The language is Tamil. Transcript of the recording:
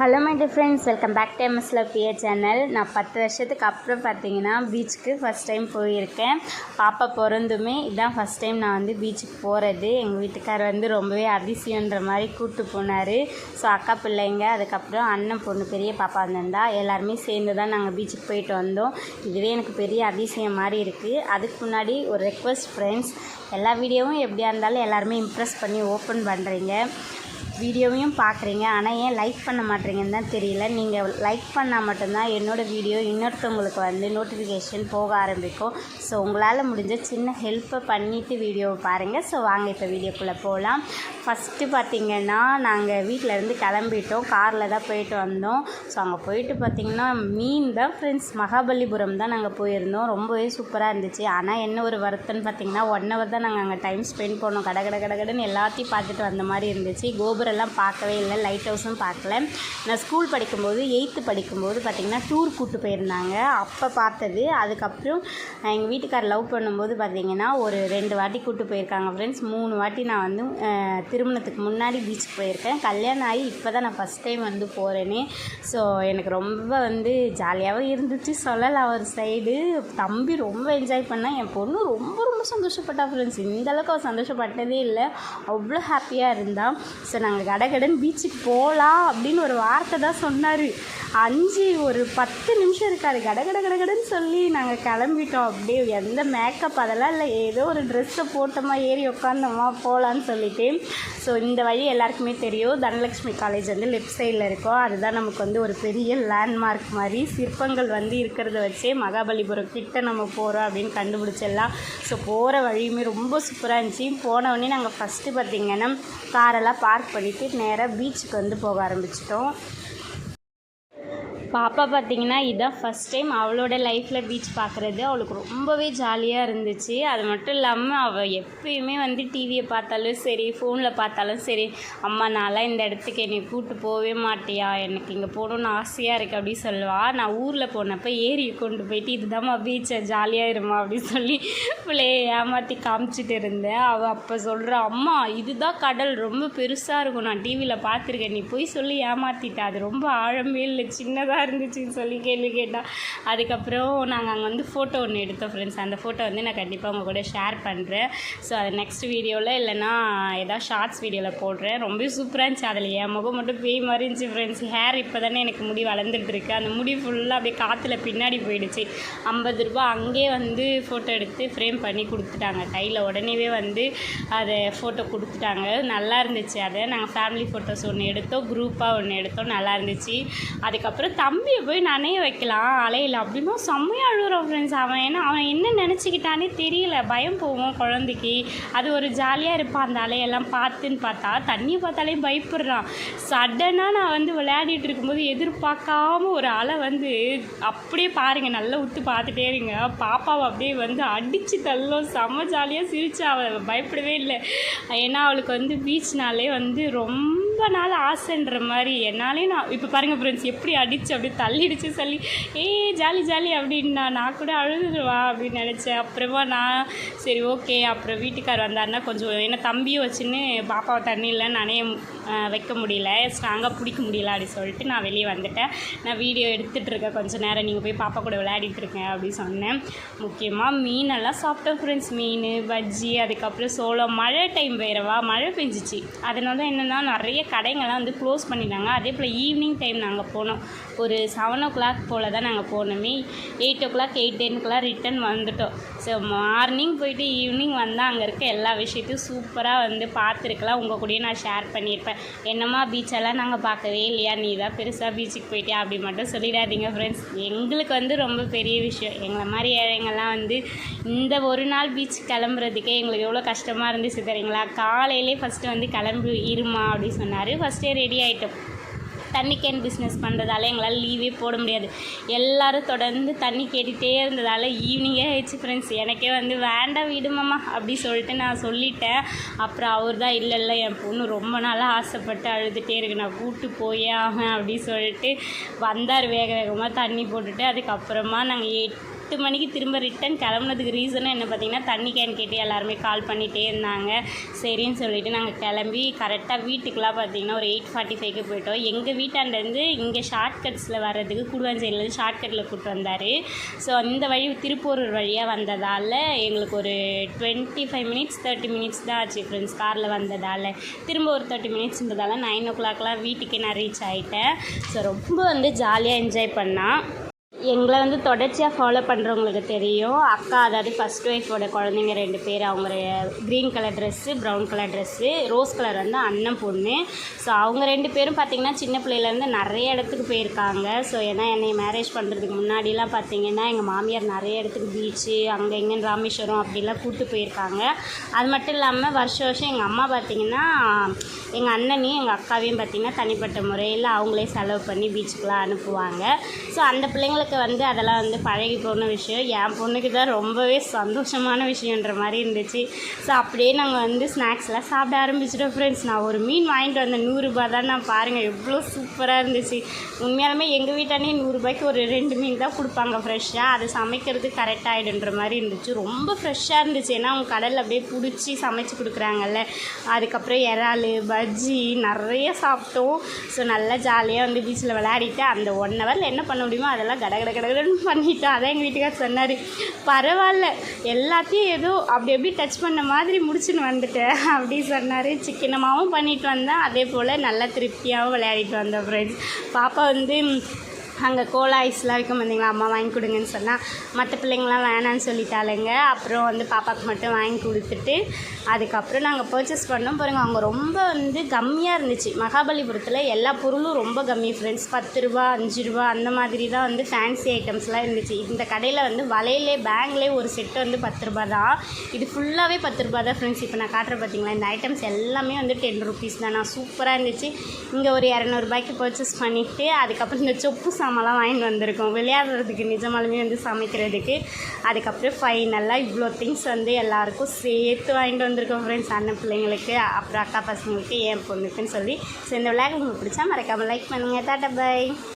Hello my dear friends welcome back to எம்எஸ்ல BA channel நான் பத்து வருஷத்துக்கு அப்புறம் பார்த்தீங்கன்னா பீச்சுக்கு ஃபஸ்ட் டைம் போயிருக்கேன். பாப்பா பிறந்துமே இதான் ஃபஸ்ட் டைம் நான் வந்து பீச்சுக்கு போகிறது எங்கள் வீட்டுக்கார் வந்து ரொம்பவே அதிசயன்ற மாதிரி கூப்பிட்டு போனார். ஸோ அக்கா பிள்ளைங்க அதுக்கப்புறம் அண்ணன் பொண்ணு பெரிய பாப்பா வந்திருந்தா எல்லாருமே சேர்ந்து தான் நாங்கள் பீச்சுக்கு போயிட்டு வந்தோம். இதுவே எனக்கு பெரிய அதிசயம் மாதிரி இருக்குது அதுக்கு முன்னாடி ஒரு ரெக்வஸ்ட் ஃப்ரெண்ட்ஸ் எல்லா வீடியோவும் எப்படியா இருந்தாலும் எல்லாருமே இம்ப்ரெஸ் பண்ணி ஓப்பன் பண்ணுறீங்க வீடியோவையும் பார்க்குறீங்க ஆனால் ஏன் லைக் பண்ண மாட்டேறீங்கன்னு தான் தெரியல. நீங்கள் லைக் பண்ணால் மட்டும்தான் என்னோடய வீடியோ இன்னொருத்தவங்களுக்கு வந்து நோட்டிஃபிகேஷன் போக ஆரம்பிக்கும். ஸோ உங்களால் முடிஞ்ச சின்ன ஹெல்ப்பை பண்ணிவிட்டு வீடியோவை பாருங்கள் ஸோ வாங்க இப்போ வீடியோக்குள்ளே போகலாம். ஃபஸ்ட்டு பார்த்திங்கன்னா நாங்கள் வீட்டிலேருந்து கிளம்பிட்டோம். காரில் தான் போயிட்டு வந்தோம். ஸோ அங்கே போயிட்டு பார்த்திங்கன்னா மீன் தான் ஃப்ரெண்ட்ஸ் மகாபலிபுரம் தான் நாங்கள் போயிருந்தோம். ரொம்பவே சூப்பராக இருந்துச்சு. ஆனால் என்ன ஒரு வருத்தம்னு பார்த்திங்கன்னா ஒன் ஹவர் தான் நாங்கள் அங்கே டைம் ஸ்பெண்ட் பண்ணோம். கடகட கட எல்லாத்தையும் பார்த்துட்டு வந்த மாதிரி இருந்துச்சு. கோபுரம்லாம் பார்க்கவே இல்லை. லைட் ஹவுஸும் பார்க்கல. நான் ஸ்கூல் படிக்கும்போது எயித்து படிக்கும்போது பார்த்திங்கன்னா டூர் கூப்பிட்டு போயிருந்தாங்க. அப்போ பார்த்தது. அதுக்கப்புறம் எங்கள் வீட்டுக்கார் லவ் பண்ணும்போது பார்த்திங்கன்னா ஒரு ரெண்டு வாட்டி கூப்பிட்டு போயிருக்காங்க ஃப்ரெண்ட்ஸ் மூணு வாட்டி நான் வந்து திருமணத்துக்கு முன்னாடி பீச்சுக்கு போயிருக்கேன். கல்யாணம் ஆகி இப்போ தான் நான் ஃபஸ்ட் டைம் வந்து போகிறேனே ஸோ எனக்கு ரொம்ப வந்து ஜாலியாகவும் இருந்துச்சு. சொல்லலாம் ஒரு சைடு தம்பி ரொம்ப என்ஜாய் பண்ணால் என் பொண்ணு ரொம்ப ரொம்ப சந்தோஷப்பட்டா ஃப்ரெண்ட்ஸ் இந்தளவுக்கு அவள் சந்தோஷப்பட்டதே இல்லை. அவ்வளோ ஹாப்பியாக இருந்தான் ஸோ நாங்கள் கடகடன் பீச்சுக்கு போகலாம் அப்படின்னு ஒரு வார்த்தை தான் சொன்னார். அஞ்சு ஒரு பத்து நிமிஷம் இருக்கார். கடகட கடகடன்னு சொல்லி நாங்கள் கிளம்பிட்டோம். அப்படியே எந்த மேக்கப் அதெல்லாம் இல்லை. ஏதோ ஒரு ட்ரெஸ்ஸை போட்டோமா ஏறி உட்காந்தோமா போகலான்னு சொல்லிட்டு. ஸோ இந்த வழி எல்லாருக்குமே தெரியும். தனலட்சுமி காலேஜ் வந்து லெஃப்ட் சைடில் இருக்கும். அதுதான் நமக்கு வந்து ஒரு பெரிய லேண்ட்மார்க் மாதிரி சிற்பங்கள் வந்து இருக்கிறத வச்சே மகாபலிபுரம் கிட்ட நம்ம போகிறோம் அப்படின்னு கண்டுபிடிச்சிடலாம். ஸோ போகிற வழியுமே ரொம்ப சூப்பராக இருந்துச்சு. போன நாங்கள் ஃபஸ்ட்டு பார்த்திங்கன்னா காரெல்லாம் பார்க் பண்ணி சொல்லிவிட்டு நேராக பீச்சுக்கு வந்து போக ஆரம்பிச்சிட்டோம். பாப்பா பார்த்தீங்கன்னா இதுதான் ஃபஸ்ட் டைம் அவளோட லைஃப்பில் பீச் பார்க்குறது அவளுக்கு ரொம்பவே ஜாலியாக இருந்துச்சு. அது மட்டும் இல்லாமல் அவள் எப்பயுமே வந்து டிவியை பார்த்தாலும் சரி ஃபோனில் பார்த்தாலும் சரி அம்மா நான்லாம் இந்த இடத்துக்கு என்னை கூப்பிட்டு போகவே மாட்டியா? எனக்கு இங்கே போகணுன்னு ஆசையாக இருக்குது அப்படின்னு சொல்லுவாள் நான் ஊரில் போனப்போ ஏரி கொண்டு போயிட்டு இதுதாம்மா பீச்சை ஜாலியாக இருமா அப்படின்னு சொல்லி பிள்ளைய ஏமாற்றி காமிச்சிட்டு இருந்தேன். அவள் அப்போ சொல்கிறா அம்மா இதுதான் கடல். ரொம்ப பெருசாக இருக்கும். நான் டிவியில் பார்த்துருக்கேன். நீ போய் சொல்லி ஏமாற்றிட்டேன் அது ரொம்ப ஆழமே இல்லை. சின்னதாக இருந்துச்சுன்னு சொல்லி கேள்வி கேட்டால் அதுக்கப்புறம் நாங்கள் அங்கே வந்து ஃபோட்டோ ஒன்று எடுத்தோம் ஃப்ரெண்ட்ஸ் அந்த ஃபோட்டோ வந்து நான் கண்டிப்பாக உங்கள் கூட ஷேர் பண்ணுறேன் ஸோ அதை நெக்ஸ்ட் வீடியோவில் இல்லைன்னா ஏதாவது ஷார்ட்ஸ் வீடியோவில் போடுறேன். ரொம்ப சூப்பராக இருந்துச்சு. அதில் என் முகம் மட்டும் பேய் மாதிரி இருந்துச்சு ஃப்ரெண்ட்ஸ் ஹேர் இப்போ தானே எனக்கு முடி வளர்ந்துட்டு இருக்கு. அந்த முடி ஃபுல்லாக அப்படியே காற்றுல பின்னாடி போயிடுச்சு. ஐம்பது ரூபா அங்கேயே வந்து ஃபோட்டோ எடுத்து ஃப்ரேம் பண்ணி கொடுத்துட்டாங்க. கையில் உடனேவே வந்து அதை ஃபோட்டோ கொடுத்துட்டாங்க. நல்லா இருந்துச்சு. அதை நாங்கள் ஃபேமிலி ஃபோட்டோஸ் ஒன்று எடுத்தோம். குரூப்பாக ஒன்று எடுத்தோம். நல்லா இருந்துச்சு. அதுக்கப்புறம் தம்பியை போய் நனைய வைக்கலாம் அலையில். அப்படின்னா செம்மையாக அழுகுறான் ஃப்ரெண்ட்ஸ் அவன். ஏன்னா அவன் என்ன நினச்சிக்கிட்டானே தெரியல. பயம் போவோம் குழந்தைக்கு. அது ஒரு ஜாலியாக இருப்பான் அந்த அலையெல்லாம் பார்த்துன்னு பார்த்தா தண்ணியை பார்த்தாலே பயப்படுறான். சடனாக நான் வந்து விளையாடிட்டு இருக்கும்போது எதிர்பார்க்காம ஒரு அலை வந்து அப்படியே பாருங்கள் நல்லா உத்து பார்த்துட்டே இருங்க. பாப்பாவை அப்படியே வந்து அடித்து தள்ளும். செம்ம ஜாலியாக சிரிச்சு அவள் பயப்படவே இல்லை. ஏன்னா அவளுக்கு வந்து பீச்னாலே வந்து ரொம்ப ரொம்ப நாள் ஆசைன்ற மாதிரி என்னாலே நான் இப்போ பாருங்கள் ஃப்ரெண்ட்ஸ் எப்படி அடிச்சு அப்படியே தள்ளிடுச்சு சொல்லி ஏய் ஜாலி ஜாலி அப்படின்னா நான் கூட அழுதுடுவா அப்படின்னு நினச்சேன். அப்புறமா நான் சரி ஓகே. அப்புறம் வீட்டுக்கார் வந்தாருன்னா கொஞ்சம் ஏன்னா தம்பியும் வச்சுன்னு பாப்பாவை தண்ணியில் நானே வைக்க முடியல. ஸ்ட்ராங்காக பிடிக்க முடியல அப்படி சொல்லிட்டு நான் வெளியே வந்துட்டேன். நான் வீடியோ எடுத்துகிட்டு இருக்கேன். கொஞ்சம் நேரம் நீங்கள் போய் பாப்பா கூட விளையாடிட்டு இருக்கேன் அப்படின்னு சொன்னேன். முக்கியமாக மீனெல்லாம் சாப்பிட்டோம் ஃப்ரெண்ட்ஸ் மீன் பஜ்ஜி அதுக்கப்புறம் சோளம். மழை டைம் வேறவா? மழை பெஞ்சிச்சு. அதனால என்னென்னா நிறைய கடைங்கள்லாம் வந்து க்ளோஸ் பண்ணிட்டாங்க. அதே போல் ஈவினிங் டைம் நாங்கள் போனோம். ஒரு செவன் ஓ கிளாக் போல் தான் நாங்கள் போனோமே. எயிட் ஓ கிளாக் எயிட் டென்க்குலாம் ரிட்டன் வந்துட்டோம். ஸோ மார்னிங் போயிட்டு ஈவினிங் வந்தால் அங்கே இருக்க எல்லா விஷயத்தையும் சூப்பராக வந்து பார்த்துருக்கலாம். உங்கள் கூடயே நான் ஷேர் பண்ணியிருப்பேன். என்னம்மா பீச்செல்லாம் நாங்கள் பார்க்கவே இல்லையா? நீ தான் பெருசாக பீச்சுக்கு போயிட்டியா? அப்படி மட்டும் சொல்லிடாதீங்க ஃப்ரெண்ட்ஸ் எங்களுக்கு வந்து ரொம்ப பெரிய விஷயம். எங்களை மாதிரி ஏழைங்கள்லாம் வந்து இந்த ஒரு நாள் பீச் கிளம்புறதுக்கே எங்களுக்கு எவ்வளோ கஷ்டமாக இருந்துச்சு தெரியுங்களா? காலையிலே ஃபஸ்ட்டு வந்து கிளம்பி இருமா அப்படின்னு சொன்னார். ஃபஸ்ட்டே ரெடி ஆகிட்டோம் தண்ணி கேன் பிஸ்னஸ் பண்ணுறதால எங்களால் லீவே போட முடியாது. எல்லோரும் தொடர்ந்து தண்ணி கேட்டுகிட்டே இருந்ததால் ஈவினிங்கே ஆயிடுச்சு ஃப்ரெண்ட்ஸ் எனக்கே வந்து வேண்டாம் விடுமாம்மா அப்படி சொல்லிட்டு நான் சொல்லிட்டேன். அப்புறம் அவர் தான் இல்லை இல்லை என் பொண்ணு ரொம்ப நாளாக ஆசைப்பட்டு அழுதுகிட்டே இருக்கு. நான் கூப்பிட்டு போயே ஆகேன் அப்படி சொல்லிட்டு வந்தார். வேக வேகமாக தண்ணி போட்டுட்டு அதுக்கப்புறமா நாங்கள் எயிட் எட்டு மணிக்கு திரும்ப ரிட்டன் கிளம்புனதுக்கு ரீசனும் என்ன பார்த்தீங்கன்னா தண்ணி கேன் கேட்டு எல்லாருமே கால் பண்ணிகிட்டே இருந்தாங்க. சரின்னு சொல்லிட்டு நாங்கள் கிளம்பி கரெக்டாக வீட்டுக்குலாம் பார்த்தீங்கன்னா ஒரு எயிட் ஃபார்ட்டி ஃபைவ்க்கு போயிட்டோம். எங்கள் வீட்டாண்டேருந்து இங்கே ஷார்ட் கட்ஸில் வர்றதுக்கு குடுவாஞ்சேரியிலேருந்து ஷார்ட்கட்டில் கூப்பிட்டு வந்தார். ஸோ அந்த வழி திருப்பூரூர் வழியாக வந்ததால் எங்களுக்கு ஒரு twenty five minutes thirty minutes தான் ஆச்சு ஃப்ரெண்ட்ஸ் காரில் வந்ததால். திரும்ப ஒரு தேர்ட்டி மினிட்ஸ்ன்றதால நைன் ஓ கிளாக்லாம் வீட்டுக்கே நான் ரீச் ஆகிட்டேன் ஸோ ரொம்ப வந்து ஜாலியாக என்ஜாய் பண்ணால் எங்களை வந்து தொடர்ச்சியாக ஃபாலோ பண்ணுறவங்களுக்கு தெரியும். அக்கா அதாவது ஃபஸ்ட் ஒய்ஃபோட குழந்தைங்க ரெண்டு பேர். அவங்க green colour dress brown colour dress rose colour வந்து அண்ணன் பொண்ணு. ஸோ அவங்க ரெண்டு பேரும் பார்த்திங்கன்னா சின்ன பிள்ளையிலேருந்து நிறைய இடத்துக்கு போயிருக்காங்க. ஸோ ஏன்னா என்னை மேரேஜ் பண்ணுறதுக்கு முன்னாடிலாம் பார்த்திங்கன்னா எங்கள் மாமியார் நிறைய இடத்துக்கு பீச்சு அங்கே எங்கே ராமேஸ்வரம் அப்படிலாம் கூப்பிட்டு போயிருக்காங்க. அது மட்டும் இல்லாமல் வருஷம் வருஷம் எங்கள் அம்மா பார்த்திங்கன்னா எங்கள் அண்ணனையும் எங்கள் அக்காவையும் பார்த்திங்கன்னா தனிப்பட்ட முறையில் அவங்களே செலவு பண்ணி பீச்சுக்கெலாம் அனுப்புவாங்க. ஸோ அந்த பிள்ளைங்களுக்கு வந்து அதெல்லாம் வந்து பழகி போன விஷயம். என் பொண்ணுக்கு தான் ரொம்பவே சந்தோஷமான விஷயன்ற மாதிரி இருந்துச்சு. ஸோ அப்படியே நாங்கள் வந்து ஸ்நாக்ஸ்லாம் சாப்பிட ஆரம்பிச்சிட்டோம் ஃப்ரெண்ட்ஸ் நான் ஒரு மீன் வாங்கிட்டு வந்தேன் நூறுரூபா தான் நான் பாருங்கள் எவ்வளோ சூப்பராக இருந்துச்சு. உண்மையாலுமே எங்கள் வீட்டானே நூறுரூபாய்க்கு ஒரு ரெண்டு மீன் தான் கொடுப்பாங்க ஃப்ரெஷ்ஷாக அது சமைக்கிறது கரெக்ட் ஆகிடுன்ற மாதிரி இருந்துச்சு. ரொம்ப ஃப்ரெஷ்ஷாக இருந்துச்சு. ஏன்னா அவங்க கடலில் அப்படியே பிடிச்சி சமைச்சு கொடுக்குறாங்கல்ல. அதுக்கப்புறம் இறால் பஜ்ஜி நிறைய சாப்பிட்டோம். ஸோ நல்லா ஜாலியாக வந்து பீச்சில் விளையாடிட்டு அந்த ஒன் ஹவரில் என்ன பண்ண முடியுமோ அதெல்லாம் கட கட கடகடன்னு பண்ணிட்டோம் அதான் எங்கள் வீட்டுக்கார் சொன்னார். பரவாயில்ல எல்லாத்தையும் ஏதோ அப்படி எப்படி டச் பண்ண மாதிரி முடிச்சுன்னு வந்துட்டேன் அப்படி சொன்னார். சிக்கனமாகவும் பண்ணிட்டு வந்தேன் அதே போல் நல்லா திருப்தியாகவும் விளையாடிட்டு வந்தேன் ஃப்ரெண்ட்ஸ் பாப்பா வந்து அங்கே கோலா ஐஸ்லாம் விற்க வந்தீங்களா அம்மா வாங்கி கொடுங்கன்னு சொன்னால் மற்ற பிள்ளைங்களாம் வேணான்னு சொல்லிட்டாளுங்க. அப்புறம் வந்து பாப்பாவுக்கு மட்டும் வாங்கி கொடுத்துட்டு அதுக்கப்புறம் நாங்கள் பர்ச்சேஸ் பண்ணோம். பாருங்கள் அவங்க ரொம்ப வந்து கம்மியாக இருந்துச்சு. மகாபலிபுரத்தில் எல்லா பொருளும் ரொம்ப கம்மி. ஃப்ரெண்ட்ஸ் பத்து ரூபா அஞ்சு ரூபா அந்த மாதிரி தான் வந்து ஃபேன்சி ஐட்டம்ஸ்லாம் இருந்துச்சு. இந்த கடையில் வந்து வலையிலே பேங்க்லேயே ஒரு செட்டு வந்து பத்து ரூபா தான். இது ஃபுல்லாகவே பத்து ரூபா தான் ஃப்ரெண்ட்ஸ் இப்போ நான் காட்டுறேன் பார்த்தீங்களா இந்த ஐட்டம்ஸ் எல்லாமே வந்து டென் ருபீஸ் தான். நான் சூப்பராக இருந்துச்சு. இங்கே ஒரு இரநூறுபாய்க்கு பர்ச்சேஸ் பண்ணிவிட்டு அதுக்கப்புறம் இந்த சொப்பு சா சாமான்லாம் வாங்கிட்டு வந்திருக்கோம். விளையாடுறதுக்கு நிஜமாலுமே வந்து சமைக்கிறதுக்கு. அதுக்கப்புறம் ஃபைனலாக இவ்வளோ திங்ஸ் வந்து எல்லாருக்கும் சேர்த்து வாங்கிட்டு வந்திருக்கோம் ஃப்ரெண்ட்ஸ் அண்ணன் பிள்ளைங்களுக்கு அப்புறம் அக்கா பசங்களுக்கு என் பொண்ணுக்குன்னு சொல்லி. ஸோ இந்த விளையாட்டு உங்களுக்கு பிடிச்சா மறக்காமல் லைக் பண்ணுங்கள் டாட்டா பை